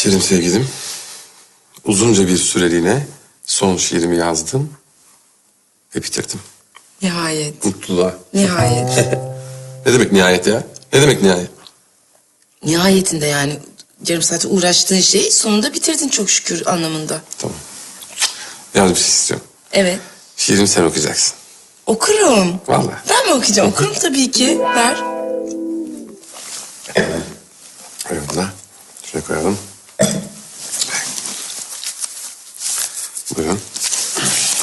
Şirin sevgilim. Uzunca bir süreliğine son şiirimi yazdım ve bitirdim. Nihayet. Mutluluğa. Nihayet. Ne demek nihayet ya? Ne demek nihayet? Nihayetinde yani yarım saat uğraştığın şeyi sonunda bitirdin çok şükür anlamında. Tamam. Yalnız bir şey istiyorum. Evet. Şiirimi sen okuyacaksın. Okurum. Vallahi. Ben mi okuyacağım? Okurum tabii ki. Ver. Da şuraya koyalım.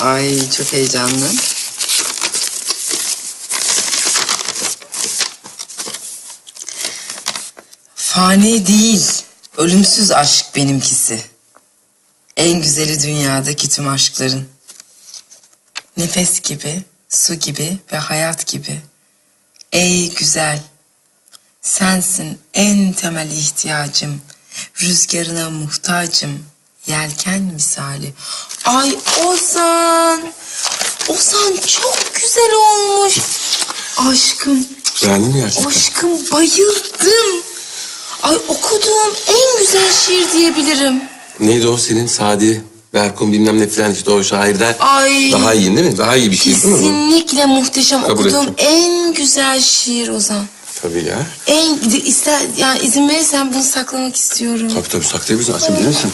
Ay çok heyecanlı. Fani değil, ölümsüz aşk benimkisi. En güzeli dünyadaki tüm aşkların. Nefes gibi, su gibi ve hayat gibi. Ey güzel, sensin en temel ihtiyacım. Rüzgarına muhtacım, yelken misali. Ay Ozan, Ozan çok güzel olmuş. Aşkım, Beğendin mi gerçekten? aşkım bayıldım. Ay okuduğum en güzel şiir diyebilirim. Neydi o senin Sadi, Berkun bilmem ne filan işte o şairden. Ay. Daha iyi değil mi? Daha iyi bir şey değil mi? bu? Kesinlikle muhteşem. Kabul okuduğum ettim. en güzel şiir Ozan. Tabii ya. En ister yani izin verirsen bunu saklamak istiyorum. Tabii tabii saklayabilirsin açabilir misin?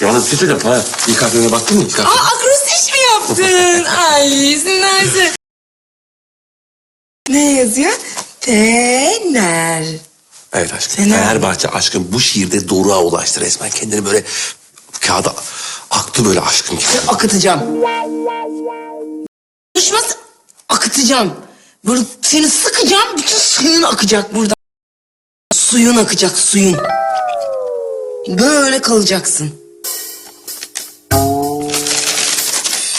Yalnız bir şey. Ha, ilk harflerine baktın mı? İlk Aa harflerine. akrostiş mi yaptın? Ay izin verse. Ne yazıyor? Fener. Evet aşkım. Fener. Fenerbahçe aşkın bu şiirde doruğa ulaştı resmen. Kendini böyle kağıda aktı böyle kendini. Akıtacağım. Düşmez akıtacağım. Böyle seni sıkacağım bütün suyun akacak buradan. Suyun akacak suyun. Böyle kalacaksın.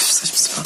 Saçma sapan.